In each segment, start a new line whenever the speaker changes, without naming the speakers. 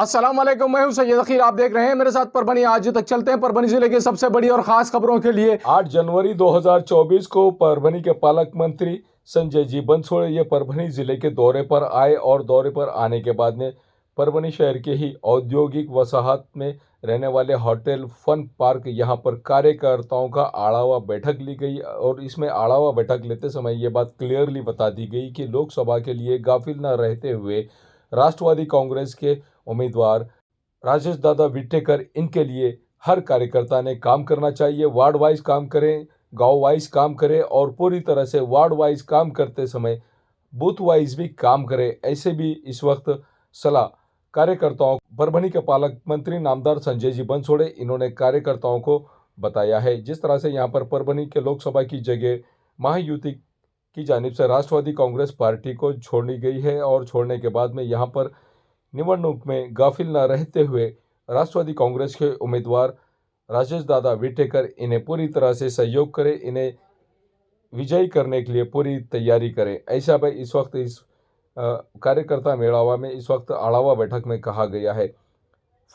असलम मैं हूं सैयद अखीर आप देख रहे हैं मेरे साथ परभनी आज तक चलते हैं परभनी जिले की सबसे बड़ी और खास खबरों के लिए 8 जनवरी 2024 को परभनी के पालक मंत्री संजय जी बंसोड़े ये परभनी जिले के दौरे पर आए और दौरे पर आने के बाद में परभनी शहर के ही औद्योगिक वसाहत में रहने वाले होटल फन पार्क यहाँ पर कार्यकर्ताओं का आड़ावा बैठक ली गई और इसमें आड़ावा बैठक लेते समय ये बात क्लियरली बता दी गई कि लोकसभा के लिए गाफिल न रहते हुए राष्ट्रवादी कांग्रेस के उम्मीदवार राजेश दादा विटेकर इनके लिए हर कार्यकर्ता ने काम करना चाहिए वार्ड वाइज काम करें गांव वाइज काम करें और पूरी तरह से वार्ड वाइज काम करते समय बूथ वाइज भी काम करें ऐसे भी इस वक्त सलाह कार्यकर्ताओं बरभनी के पालक मंत्री नामदार संजय जी बंसोड़े इन्होंने कार्यकर्ताओं को बताया है जिस तरह से यहाँ पर परभनी के लोकसभा की जगह महायुति की जानब से राष्ट्रवादी कांग्रेस पार्टी को छोड़नी गई है और छोड़ने के बाद में यहाँ पर निवडणूक में गाफिल न रहते हुए राष्ट्रवादी कांग्रेस के उम्मीदवार राजेश दादा विटेकर इन्हें पूरी तरह से सहयोग करें इन्हें विजयी करने के लिए पूरी तैयारी करें ऐसा भाई इस वक्त इस कार्यकर्ता मेलावा में इस वक्त आड़ावा बैठक में कहा गया है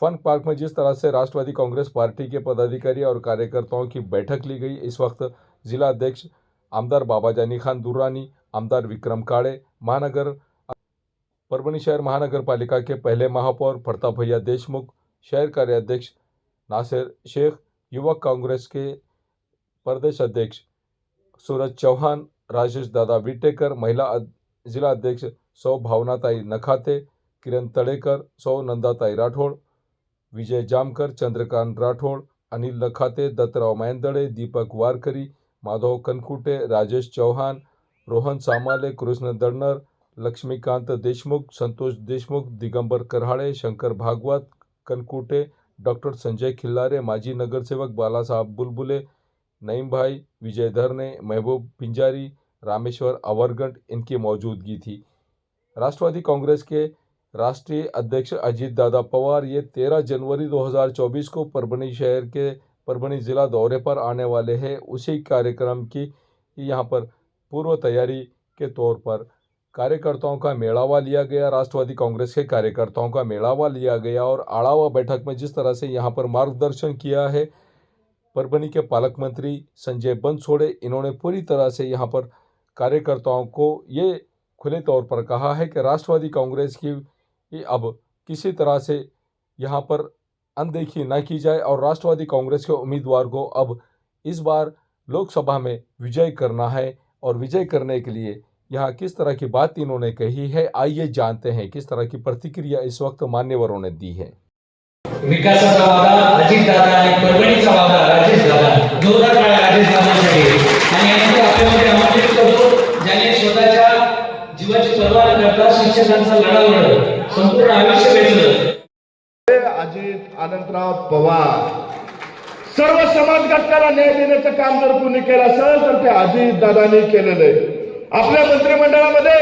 फन पार्क में जिस तरह से राष्ट्रवादी कांग्रेस पार्टी के पदाधिकारी और कार्यकर्ताओं की बैठक ली गई इस वक्त जिला अध्यक्ष आमदार बाबा जानी खान दुर्रानी आमदार विक्रम काड़े महानगर परभणी शहर महानगर पालिका के पहले महापौर प्रताप भैया देशमुख शहर कार्याध्यक्ष नासिर शेख युवक कांग्रेस के प्रदेश अध्यक्ष सूरज चौहान राजेश दादा विटेकर महिला जिला अध्यक्ष सौ भावनाताई नखाते किरण तड़ेकर सौ नंदाताई राठौड़ विजय जामकर चंद्रकांत राठौड़ अनिल नखाते दत्तराव मैंदड़े दीपक वारकरी माधव कनकुटे राजेश चौहान रोहन सामाले कृष्ण दडनर लक्ष्मीकांत देशमुख संतोष देशमुख दिगंबर करहाड़े शंकर भागवत कनकुटे डॉक्टर संजय खिल्लारे माजी नगरसेवक बालासाहब बुलबुले नईम भाई विजय धरने महबूब पिंजारी रामेश्वर अवरगंट इनकी मौजूदगी थी राष्ट्रवादी कांग्रेस के राष्ट्रीय अध्यक्ष अजीत दादा पवार ये 13 जनवरी 2024 को परभणी शहर के परभणी ज़िला दौरे पर आने वाले हैं उसी कार्यक्रम की यहाँ पर पूर्व तैयारी के तौर पर कार्यकर्ताओं का मेड़ावा लिया गया राष्ट्रवादी कांग्रेस के कार्यकर्ताओं का मेलावा लिया गया और आड़ावा बैठक में जिस तरह से यहाँ पर मार्गदर्शन किया है परभनी के पालक मंत्री संजय बंसोड़े इन्होंने पूरी तरह से यहाँ पर कार्यकर्ताओं को ये खुले तौर पर कहा है कि राष्ट्रवादी कांग्रेस की अब किसी तरह से यहाँ पर अनदेखी ना की जाए और राष्ट्रवादी कांग्रेस के उम्मीदवार को अब इस बार लोकसभा में विजय करना है और विजय करने के लिए यहाँ किस तरह की बात इन्होंने कही है आइए जानते हैं किस तरह की प्रतिक्रिया इस वक्त मान्यवरों ने दी है
विकास वादा दादा राजेश दादा जोरदार राजेश आणि करतो ज्याने स्वतःच्या जीवाची पर्वा न करता शिक्षकांचा लढा संपूर्ण आयुष्य वेचलं
अजित पवार सर्व समाज घटकाला न्याय देण्याचं काम जर कोणी केलं असेल तर ते अजित दादांनी केलेलं आहे आपल्या मंत्रिमंडळामध्ये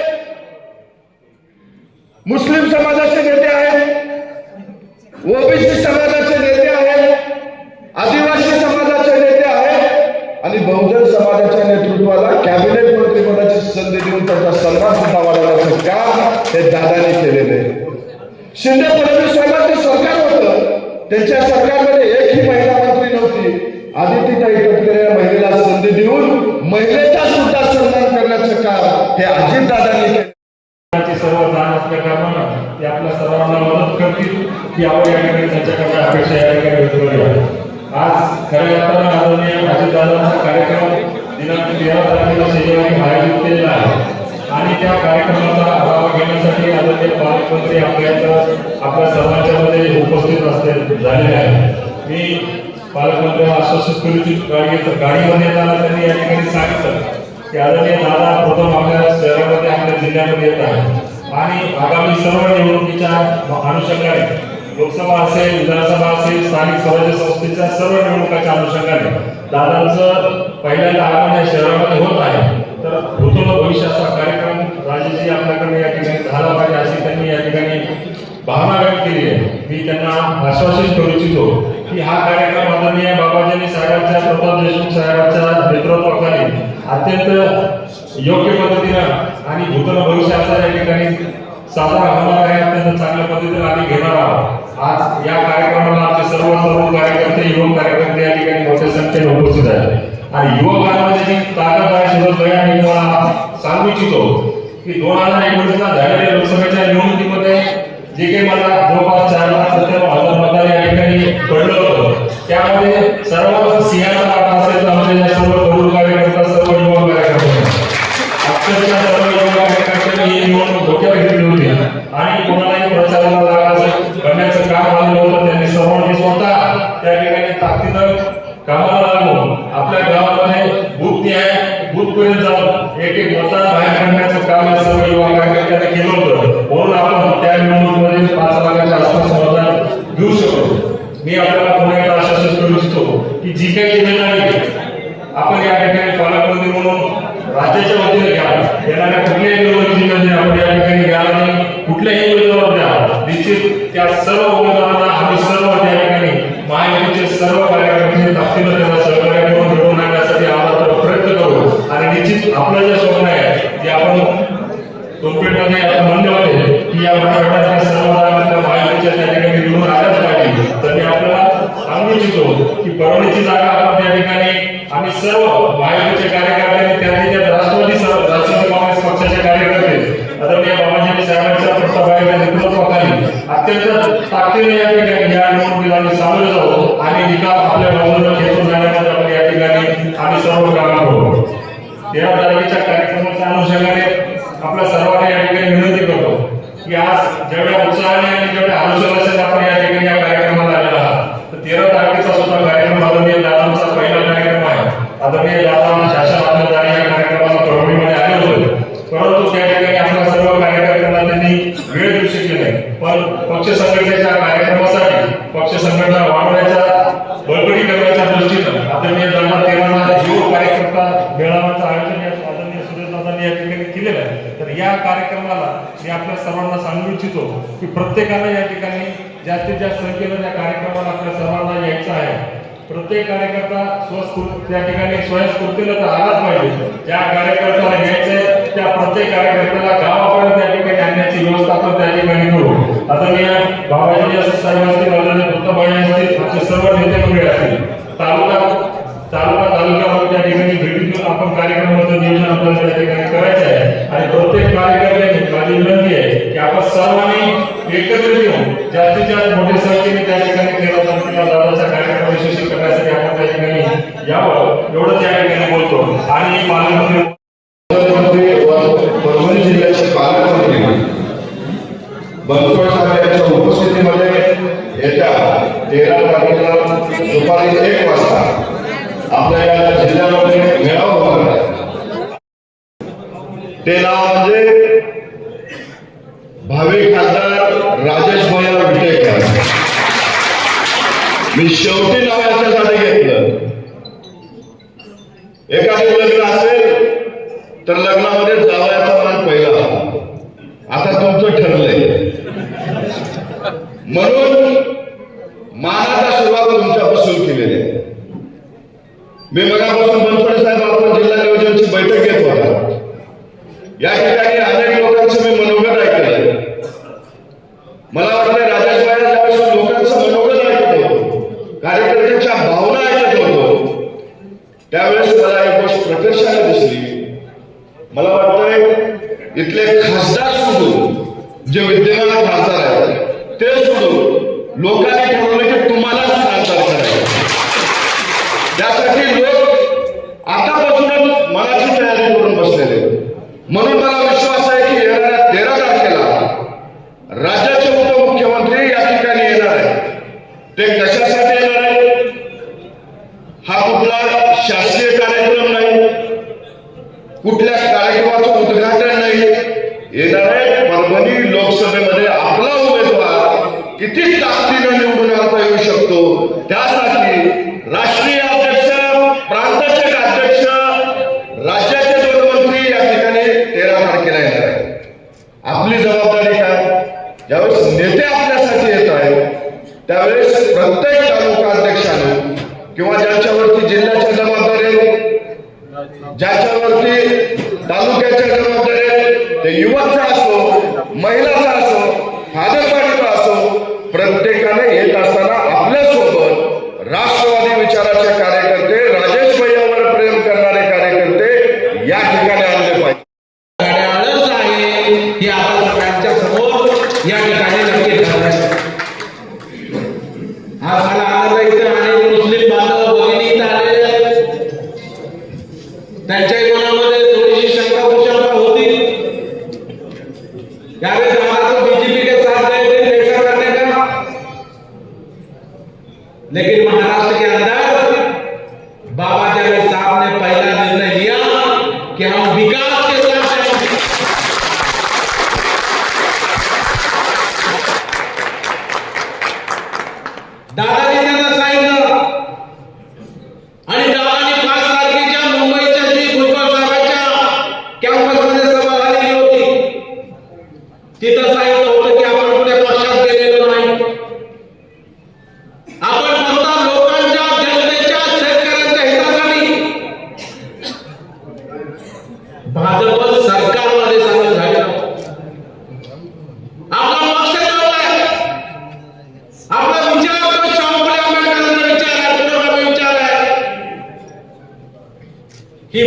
मुस्लिम समाजाचे नेते आहेत ओबीसी समाजाचे नेते आहेत आदिवासी समाजाचे नेते आहेत आणि बहुजन समाजाच्या नेतृत्वाला कॅबिनेट मंत्रिमंडळाची संधी देऊन त्यांचा सन्मान सुद्धा वाढवण्याचं काम हे दादाने केलेले शिंदे फडणवीस साहेबांचं सरकार होत त्यांच्या सरकारमध्ये एकही महिला मंत्री नव्हती आदितीताई तटकरे या महिलेला संधी देऊन महिलेचा सुद्धा सन्मान करण्याचं काम हे अजितदादांनी केलं
सर्व जाण असल्या कारणानं ते आपल्या सर्वांना मदत करतील यावर या ठिकाणी त्यांच्याकडनं अपेक्षा या ठिकाणी व्यक्त आहे आज खऱ्या अर्थानं आदरणीय अजितदादांचा कार्यक्रम दिनांक तेरा तारखेला शनिवारी आयोजित केलेला आहे आणि त्या कार्यक्रमाचा आढावा घेण्यासाठी आदरणीय पालकमंत्री आपल्या आपल्या मध्ये उपस्थित असले झालेले आहे मी पालकमंत्र्यांना आश्वासित केली होती गाडी गाडीवर येताना त्यांनी या ठिकाणी सांगितलं की आदरणीय दादा प्रथम आपल्या शहरामध्ये आपल्या जिल्ह्यामध्ये येत आहे आणि आगामी सर्व निवडणुकीच्या अनुषंगाने लोकसभा असेल विधानसभा असेल स्थानिक स्वराज्य संस्थेच्या सर्व निवडणुकाच्या अनुषंगाने दादांचं पहिल्यांदा आगमन या शहरामध्ये होत आहे तर भूतोल भविष्याचा कार्यक्रम राजेजी आपल्याकडे या ठिकाणी झाला पाहिजे अशी त्यांनी या ठिकाणी भावना व्यक्त केली आहे मी त्यांना आश्वासित करू इच्छितो की हा कार्यक्रम माननीय बाबाजी साहेबांच्या प्रताप देशमुख साहेबांच्या नेतृत्वाखाली अत्यंत योग्य पद्धतीनं आणि भूतन असा या ठिकाणी साजरा होणार आहे अत्यंत चांगल्या पद्धतीनं आम्ही घेणार आहोत आज या कार्यक्रमाला आमचे सर्व सर्व कार्यकर्ते युवक कार्यकर्ते या ठिकाणी मोठ्या संख्येने उपस्थित आहेत आणि युवकांमध्ये जी ताकद आहे शिवसेना मी तुम्हाला सांगू इच्छितो की दोन हजार एकोणीसला झालेल्या लोकसभेच्या निवडणुकीमध्ये जे काही मला कि जीके परवानगीची जागा आपण त्या ठिकाणी आम्ही सर्व महायुतीचे कार्यकर्त्यांनी त्या राष्ट्रवादी की प्रत्येकाला या ठिकाणी जास्तीत जास्त संख्येनं त्या कार्यक्रमाला आपल्या सर्वांना यायचं आहे प्रत्येक कार्यकर्ता स्वस्फूर्त त्या ठिकाणी स्वयंस्फूर्तीला तर आलाच पाहिजे ज्या कार्यकर्त्याला घ्यायचं त्या प्रत्येक कार्यकर्त्याला गावापर्यंत त्या ठिकाणी आणण्याची व्यवस्था आपण त्या ठिकाणी करू आता मी बाबाजी असतील साहेब असतील राजाने दत्तबाई असतील आमचे सर्व नेते मंडळी असतील तालुका तालुका तालुक्यावर त्या ठिकाणी भेटून आपण कार्यक्रमाचं नियोजन आपल्याला त्या ठिकाणी करायचं आहे आणि प्रत्येक कार्यकर्त्याने माझी विनंती आहे आपण सर्वांनी एकत्र येऊन जास्तीत जास्त मोठ्या संख्येने त्या ठिकाणी तेरा जातो दादाचा कार्यक्रम यशस्वी करण्यासाठी आपण त्या ठिकाणी यावं एवढं त्या ठिकाणी बोलतो आणि पालकमंत्री
भावी खासदार राजेश भैया विटेकर मी शेवटी नाव याच्यासाठी घेतलं एखादं लग्न असेल तर लग्नामध्ये त्यावेळेस मला एक गोष्ट प्रकर्षाने दिसली मला वाटतंय इथले खासदार सोडून जे विद्यमान खासदार आहेत ते सोडून लोकांनी ठरवलं की तुम्हाला खासदार करायचं त्यासाठी लोक आतापासूनच मनाची तयारी करून बसलेले म्हणून मला
ব্রিটিশরা दादा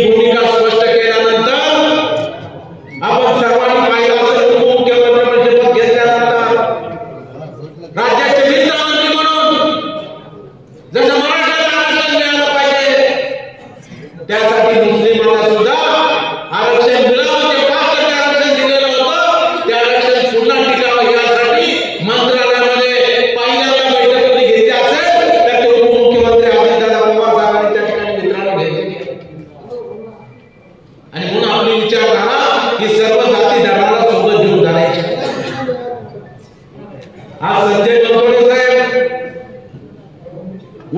ভূমিকা স্পষ্ট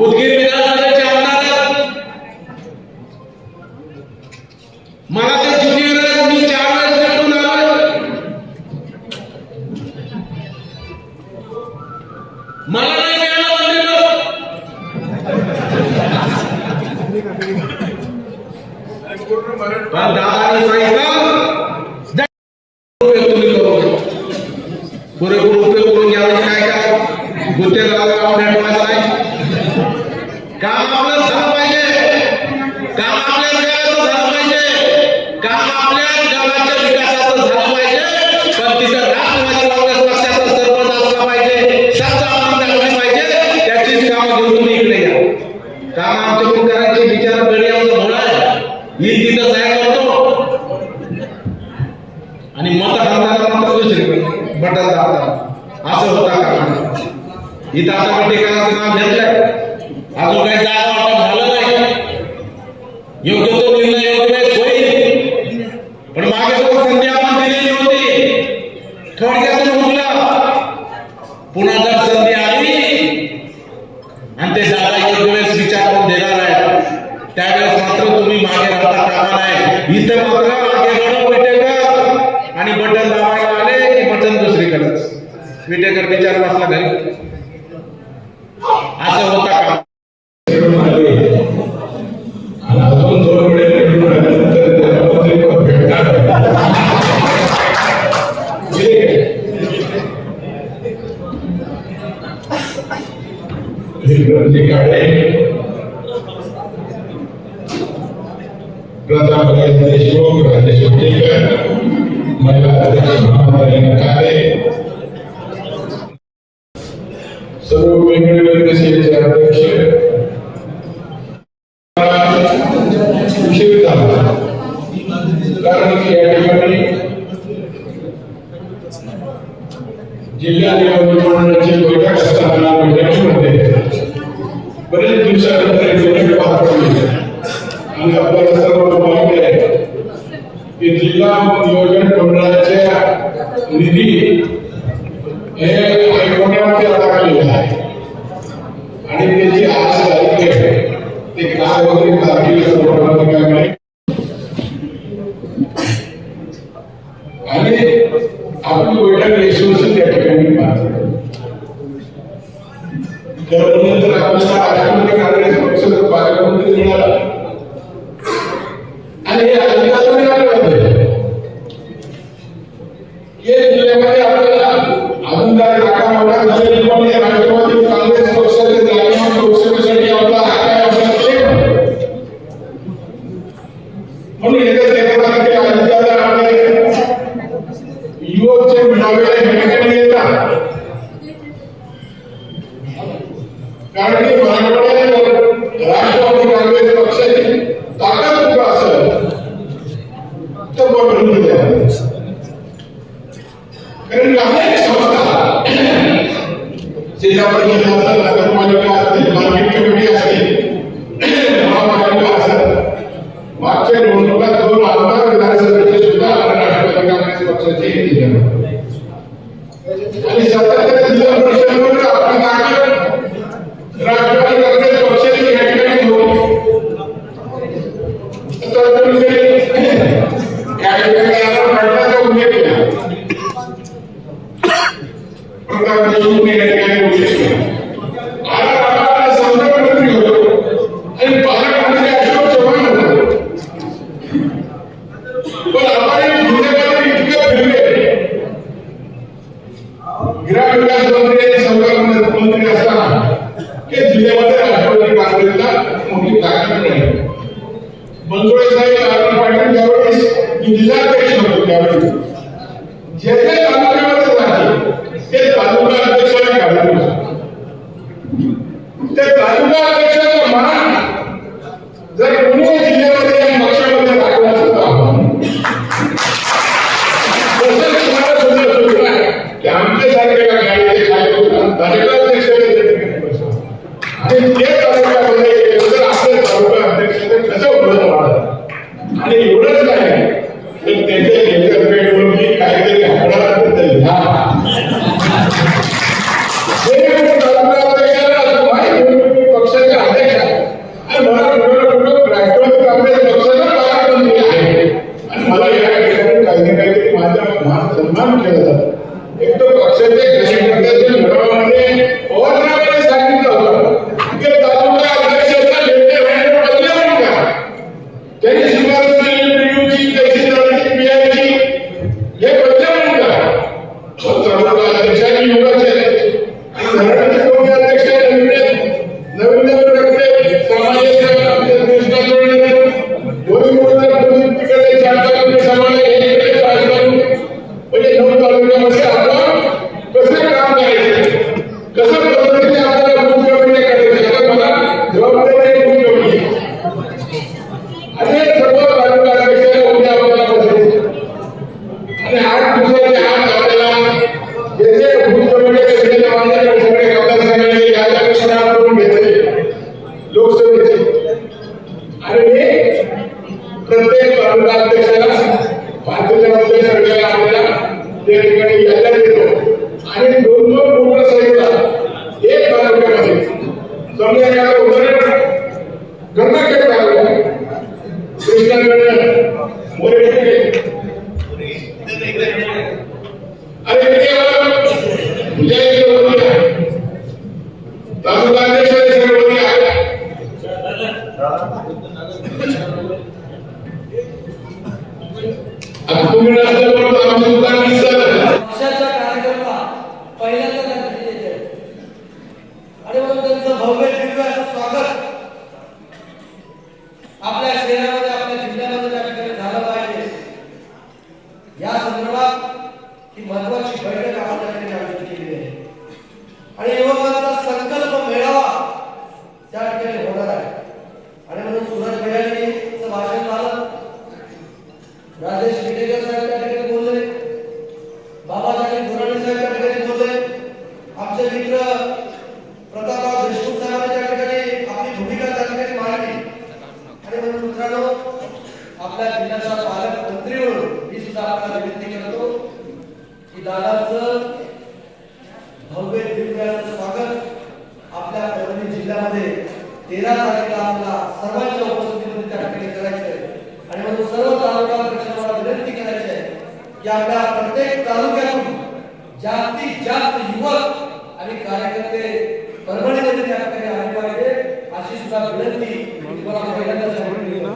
ಉದ್ಗಿರ್ Antes da Bíblia, Karena itu Thank you. Where praticar सर्वांच्या उपस्थितीमध्ये त्या ठिकाणी करायचे आहे आणि म्हणून सर्व तालुका प्रशासनाला विनंती करायची आहे की आपल्या प्रत्येक तालुक्यातून जास्तीत जास्त युवक आणि कार्यकर्ते परभणीमध्ये त्या ठिकाणी आले पाहिजे अशी सुद्धा विनंती तुम्हाला पहिल्यांदा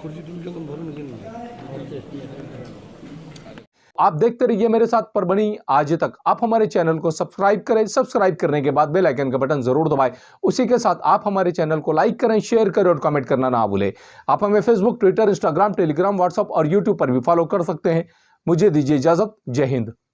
खुर्ची तुमच्याकडून भरून घेऊन
आप देखते रहिए मेरे साथ पर बनी आज तक आप हमारे चैनल को सब्सक्राइब करें सब्सक्राइब करने के बाद बेल आइकन का बटन जरूर दबाएं उसी के साथ आप हमारे चैनल को लाइक करें शेयर करें और कमेंट करना ना भूलें आप हमें Facebook Twitter Instagram Telegram WhatsApp और यूट्यूब पर भी फॉलो कर सकते हैं मुझे दीजिए इजाजत जय हिंद